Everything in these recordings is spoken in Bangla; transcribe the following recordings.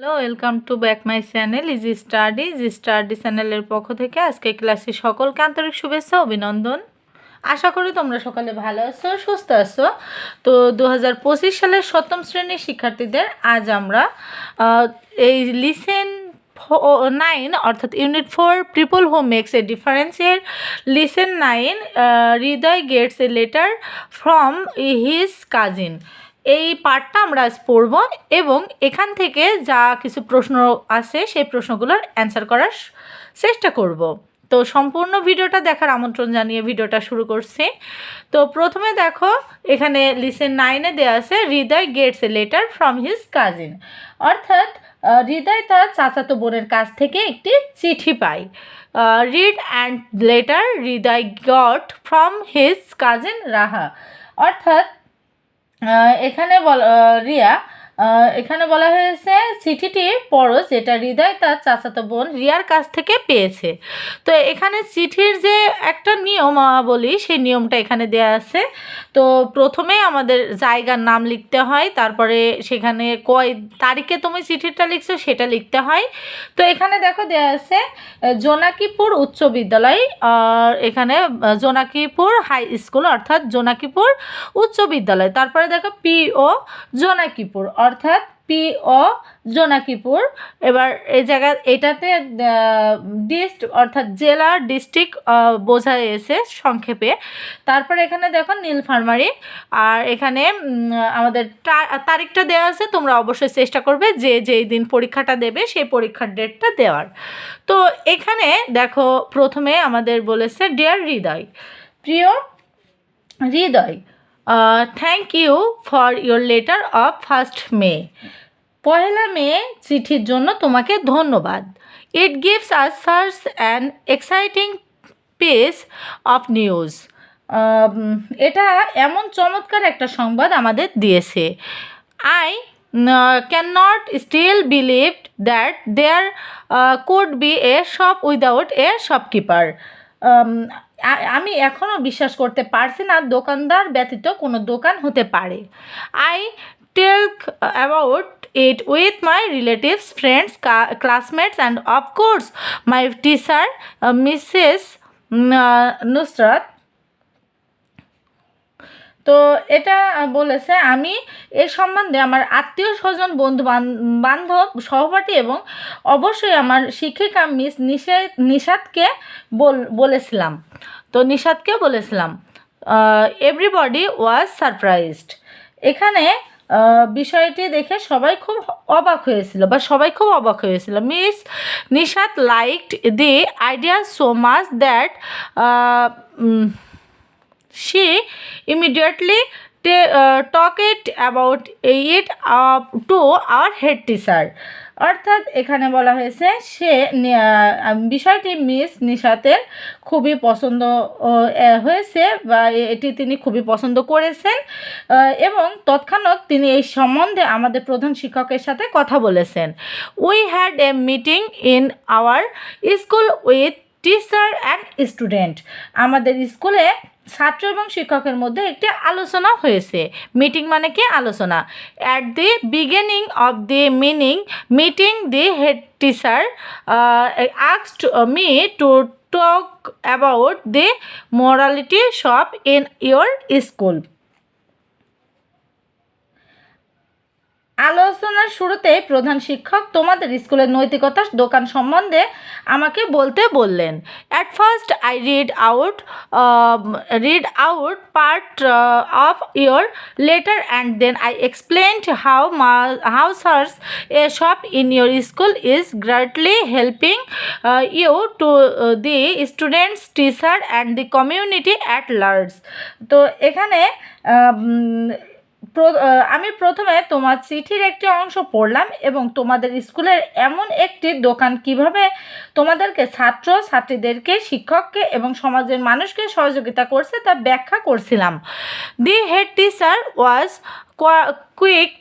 Hello welcome to back my channel easy study easy study চ্যানেলের পক্ষ থেকে আজকে ক্লাসে সকলকে আন্তরিক শুভেচ্ছা অভিনন্দন। আশা করি তোমরা সকালে ভালো আছো, সুস্থ আছো। তো দু হাজার পঁচিশ সালের সপ্তম শ্রেণির শিক্ষার্থীদের আজ আমরা এই লিসেন নাইন অর্থাৎ unit four triple home makes a ডিফারেন্সের lesson nine Hriday gets a letter from his cousin এই পার্টটা আমরা আজ পড়ব এবং এখান থেকে যা কিছু প্রশ্ন আছে সেই প্রশ্নগুলোর অ্যান্সার করার চেষ্টা করব। তো সম্পূর্ণ ভিডিওটা দেখার আমন্ত্রণ জানিয়ে ভিডিওটা শুরু করছি। তো প্রথমে দেখো, এখানে লিসেন নাইনে দেওয়া আছে, Hriday gets a letter from his cousin অর্থাৎ হৃদয় তার চাচাতো বোনের কাছ থেকে একটি চিঠি পায়। Read and letter Hriday got from his cousin Raha. অর্থাৎ এখানে বল রিয়া এখানে বলা হয়েছে, চিঠিটি পড়ো যেটা হৃদয় তার চাচাতো বোন রিয়ার কাছ থেকে পেয়েছে। তো এখানে চিঠির যে একটা নিয়ম বলি সেই নিয়মটা এখানে দেয়া আছে। তো প্রথমে আমাদের জায়গার নাম লিখতে হয়, তারপরে সেখানে কয় তারিখে তুমি চিঠিটা লিখছো সেটা লিখতে হয়। তো এখানে দেখো দেয়া আছে, জোনাকিপুর উচ্চ বিদ্যালয়, আর এখানে জোনাকিপুর হাই স্কুল, অর্থাৎ জোনাকিপুর উচ্চ বিদ্যালয়। তারপরে দেখো পিও জোনাকিপুর। অর্থাৎ পি ও জোনাকিপুর। এবার এই জায়গা, এটাতে ডিস্ট, অর্থাৎ জেলা ডিস্ট্রিক্ট বোঝা এসে সংক্ষেপে। তারপর এখানে দেখো নীলফার্মারি আর এখানে আমাদের তারিখটা দেওয়া আছে, তোমরা অবশ্যই চেষ্টা করবে যে যেই দিন পরীক্ষাটা দেবে, সেই পরীক্ষার ডেটটা দেওয়ার। তো এখানে দেখো, প্রথমে আমাদের বলেছে ডিয়ার হৃদয়, প্রিয় Hriday thank you for your letter of first May পয়লা মে চিঠির জন্য তোমাকে ধন্যবাদ। It gives us SARS an exciting piece of news এটা এমন চমৎকার একটা সংবাদ আমাদের দিয়েছে। I cannot still believe that there could be a shop without a shopkeeper আমি এখনও বিশ্বাস করতে পারছি না দোকানদার ব্যতীত কোনো দোকান হতে পারে। I tell about it with my relatives friends classmates and of course my teacher Mrs Nusrat তো এটা বলেছে, আমি এ সম্বন্ধে আমার আত্মীয় স্বজন, বন্ধু বান- বান্ধব, সহপাঠী এবং অবশ্যই আমার শিক্ষিকা মিস নিষে নিষাদকে বল, বলেছিলাম। তো নিষাদকে বলেছিলাম। এভরিবডি ওয়াজ সারপ্রাইজড এখানে বিষয়টি দেখে সবাই খুব অবাক হয়েছিল বা সবাই খুব অবাক হয়েছিল। Miss Nishat liked the idea so much that she immediately uh, talked about it uh, to our head teacher. অর্থাৎ এখানে বলা হয়েছে সে বিষয়টি মিস নিশাতের খুবই পছন্দ হয়েছে বা এটি তিনি খুবই পছন্দ করেছেন এবং তৎক্ষণাৎ তিনি এই সম্বন্ধে আমাদের প্রধান শিক্ষকের সাথে কথা বলেছেন। We had a meeting in our school with teacher and student আমাদের স্কুলে ছাত্র এবং শিক্ষকের মধ্যে একটি আলোচনা হয়েছে। মিটিং মানে কি আলোচনা? At the beginning of the meaning meeting the head teacher আক্সড me to talk about the morality shop in your school আলোচনার শুরুতেই প্রধান শিক্ষক তোমাদের স্কুলের নৈতিকতা দোকান সম্বন্ধে আমাকে বলতে বললেন। At first I read out read out part of your letter and then I explained how how SARS a shop in your school is greatly helping you to the students teacher and the community at large তো এখানে আহ, আমি প্রথমে তোমার চিঠির একটি অংশ পড়লাম এবং তোমাদের স্কুলের এমন একটি দোকান কীভাবে তোমাদেরকে ছাত্র, ছাত্রীদেরকে, শিক্ষককে এবং সমাজের মানুষকে সহযোগিতা করছে তা ব্যাখ্যা করছিলাম। The head teacher was quick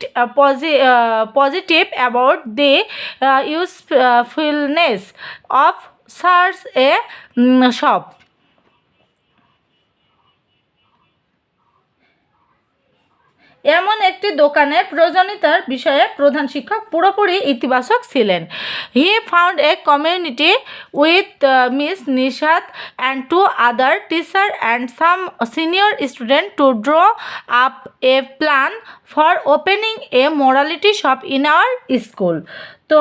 positive about the usefulness of search a shop এমন একটি দোকানের প্রয়োজনীয়তার বিষয়ে প্রধান শিক্ষক পুরোপুরি ইতিবাচক ছিলেন। He found a community with Miss Nishad and two other teacher and some senior student to draw up a plan for opening a morality shop in our school তো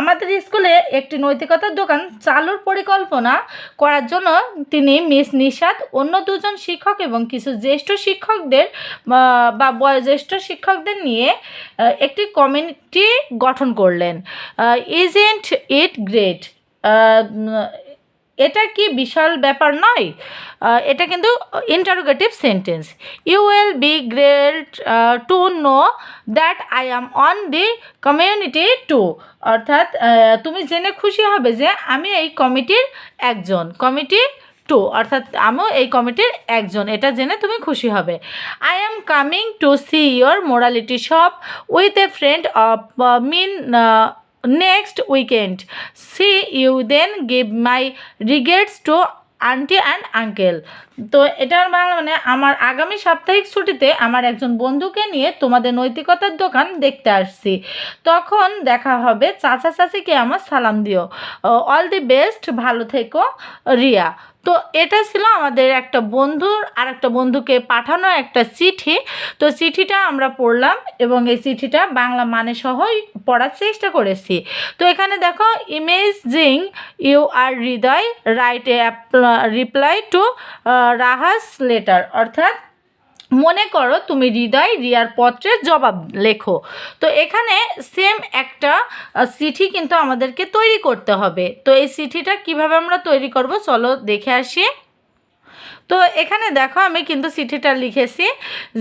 আমাদের স্কুলে একটি নৈতিকতার দোকান চালুর পরিকল্পনা করার জন্য তিনি মিস নিষাদ অন্য দুজন শিক্ষক এবং কিছু জ্যেষ্ঠ শিক্ষকদের, বা বয়োজ্যেষ্ঠ শিক্ষকদের নিয়ে একটি কমিটি গঠন করলেন। ইজেন্ট ইট গ্রেট এটা কি বিশাল ব্যাপার নয়? এটা কিন্তু interrogative sentence you will be great to know that I am on the community too অর্থাৎ তুমি জেনে খুশি হবে যে আমি এই কমিটির একজন, কমিটি টু অর্থাৎ আমিও এই কমিটির একজন, এটা জেনে তুমি খুশি হবে। I am coming to see your morality shop with a friend of mine next weekend see you then give my regards to aunty and uncle তো এটার বাংলা মানে আমার আগামী সাপ্তাহিক ছুটিতে আমার একজন বন্ধুকে নিয়ে তোমাদের নৈতিকতার দোকান দেখতে আসছি। তখন দেখা হবে চাচা চাচিকে আমার সালাম দিও। অল দি বেস্ট ভালো থেকো, রিয়া। তো এটা ছিল আমাদের একটা বন্ধুর আর একটা বন্ধুকে পাঠানো একটা চিঠি। তো চিঠিটা আমরা পড়লাম এবং এই চিঠিটা বাংলা মানে সহই পড়ার চেষ্টা করেছি। তো এখানে দেখো, imagine you are Hriday write a reply to Raha's letter. অর্থাৎ মনে করো তুমি হৃদয় রিয়ার পত্রের জবাব লেখো। তো এখানে সেম একটা চিঠি কিন্তু আমাদেরকে তৈরি করতে হবে। তো এই চিঠিটা কীভাবে আমরা তৈরি করব চলো দেখে আসি। তো এখানে দেখো আমি কিন্তু চিঠিটা লিখেছি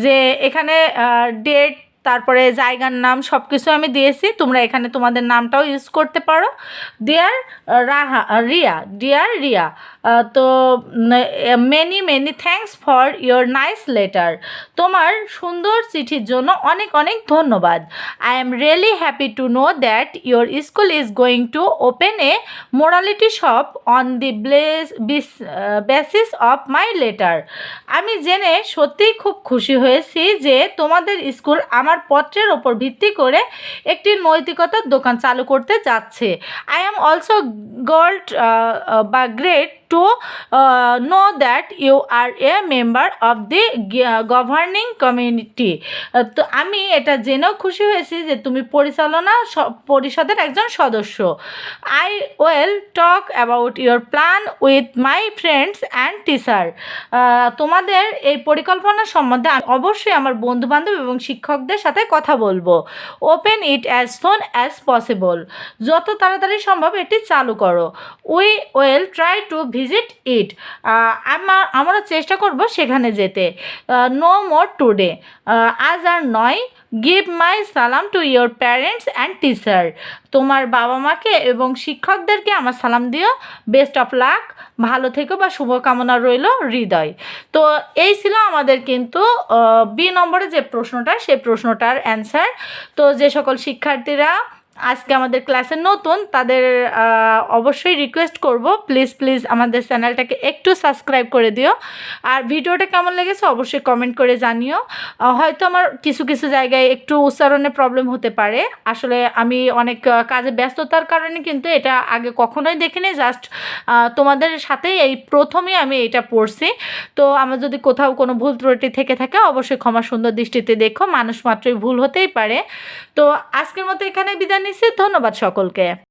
যে এখানে ডেট তারপরে জায়গার নাম সব কিছু আমি দিয়েছি। তোমরা এখানে তোমাদের নামটাও ইউজ করতে পারো। ডিয়ার রাহা রিয়া ডিয়ার রিয়া তো many many thanks for your nice letter তোমার সুন্দর চিঠির জন্য অনেক অনেক ধন্যবাদ। I am really happy to know that your school is going to open a morality shop on the bless basis of my letter আমি জেনে সত্যিই খুব খুশি হয়েছি যে তোমাদের স্কুল আমার পত্রের ওপর ভিত্তি করে একটি নৈতিকতার দোকান চালু করতে যাচ্ছে। আই অ্যাম অলসো গোল্ড বা great to know that you are a member of the governing community তো আমি এটা জেনেও খুশি হয়েছি যে তুমি পরিচালনা পরিষদের একজন সদস্য। I will talk about your plan with my friends and teacher তোমাদের এই পরিকল্পনা সম্বন্ধে অবশ্যই আমার বন্ধুবান্ধব এবং শিক্ষকদের সাথে কথা বলব। Open it as soon as possible যত তাড়াতাড়ি সম্ভব এটি চালু করো। We will try to visit it আমার আমরা চেষ্টা করব সেখানে যেতে। নো মোর টুডে আজ আর নয়। Give my salam to your parents and teacher তোমার বাবা মাকে এবং শিক্ষকদেরকে আমার সালাম দিও। বেস্ট অফ লাক ভালো থেকো বা শুভকামনা রইল হৃদয়। তো এই ছিল আমাদের কিন্তু বি নম্বরে যে প্রশ্নটা সেই প্রশ্নটার অ্যান্সার তো যে সকল শিক্ষার্থীরা আজকে আমাদের ক্লাসে নতুন, তাদের অবশ্যই রিকোয়েস্ট করব। প্লিজ প্লিজ আমাদের চ্যানেলটাকে একটু সাবস্ক্রাইব করে দিও। আর ভিডিওটা কেমন লেগেছে অবশ্যই কমেন্ট করে জানিও। হয়তো আমার কিছু কিছু জায়গায় একটু উচ্চারণে প্রবলেম হতে পারে। আসলে আমি অনেক কাজে ব্যস্ততার কারণে কিন্তু এটা আগে কখনোই দেখিনি। জাস্ট তোমাদের সাথে এই প্রথমেই আমি এটা পড়ছি। তো আমার যদি কোথাও কোনো ভুল ত্রুটি থেকে থাকে, অবশ্যই ক্ষমা সুন্দর দৃষ্টিতে দেখো। মানুষ মাত্রই ভুল হতেই পারে। তো আজকের মতো এখানে বিদায় নিচ্ছি ধন্যবাদ সকলকে।